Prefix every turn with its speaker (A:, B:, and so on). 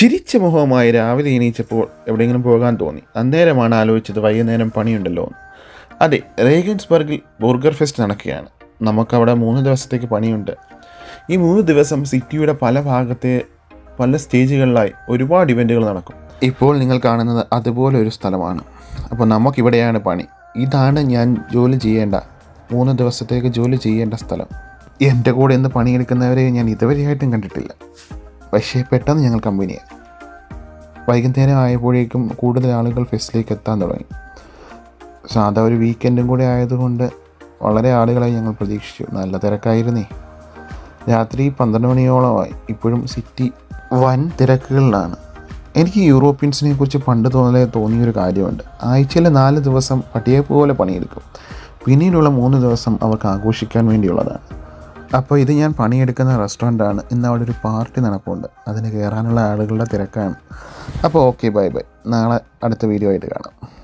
A: ചിരിച്ച മുഖവുമായി രാവിലെ എണീച്ചപ്പോൾ എവിടെയെങ്കിലും പോകാൻ തോന്നി. അന്നേരമാണ് ആലോചിച്ചത് വൈകുന്നേരം പണിയുണ്ടല്ലോ അതെ റേഗൻസ്ബർഗിൽ ബർഗർ ഫെസ്റ്റ് നടക്കുകയാണ്. നമുക്കവിടെ മൂന്ന് ദിവസത്തേക്ക് പണിയുണ്ട്. ഈ മൂന്ന് ദിവസം സിറ്റിയുടെ പല ഭാഗത്തെ പല സ്റ്റേജുകളിലായി ഒരുപാട് ഇവന്റുകൾ നടക്കും. ഇപ്പോൾ നിങ്ങൾ കാണുന്നത് അതുപോലെ ഒരു സ്ഥലമാണ്. അപ്പോൾ നമുക്കിവിടെയാണ് പണി. ഇതാണ് ഞാൻ ജോലി ചെയ്യേണ്ട മൂന്ന് ദിവസത്തേക്ക് ജോലി ചെയ്യേണ്ട സ്ഥലം. എന്റെ കൂടെ ഇന്ന് പണിയെടുക്കുന്നവരെ ഞാൻ ഇതുവരെയായിട്ടും കണ്ടിട്ടില്ല. പക്ഷേ പെട്ടെന്ന് ഞങ്ങൾ കമ്പനിയെ വൈകുന്നേരം ആയപ്പോഴേക്കും കൂടുതൽ ആളുകൾ ഫെസ്റ്റിലേക്ക് എത്താൻ തുടങ്ങി. സാധാ ഒരു വീക്കെൻഡും കൂടെ ആയതുകൊണ്ട് വളരെ ആളുകളായി ഞങ്ങൾ പ്രതീക്ഷിച്ചു. നല്ല തിരക്കായിരുന്നേ. രാത്രി പന്ത്രണ്ട് മണിയോളമായി ഇപ്പോഴും സിറ്റി വൻ തിരക്കുകളിലാണ്. എനിക്ക് യൂറോപ്യൻസിനെ കുറിച്ച് പണ്ട് തോന്നലേ തോന്നിയൊരു കാര്യമുണ്ട്. ആഴ്ചയിലെ നാല് ദിവസം പട്ടിയെ പോലെ പണിയെടുക്കും. പിന്നീടുള്ള മൂന്ന് ദിവസം അവർക്ക് ആഘോഷിക്കാൻ വേണ്ടിയുള്ളതാണ്. അപ്പോൾ ഇത് ഞാൻ പണിയെടുക്കുന്ന റെസ്റ്റോറന്റാണ്. ഇന്ന് അവിടെ ഒരു പാർട്ടി നടപ്പുണ്ട്. അതിന് കയറാനുള്ള ആളുകളുടെ തിരക്കാണ്. അപ്പോൾ ഓക്കെ ബൈ ബൈ. നാളെ അടുത്ത വീഡിയോ ആയിട്ട് കാണാം.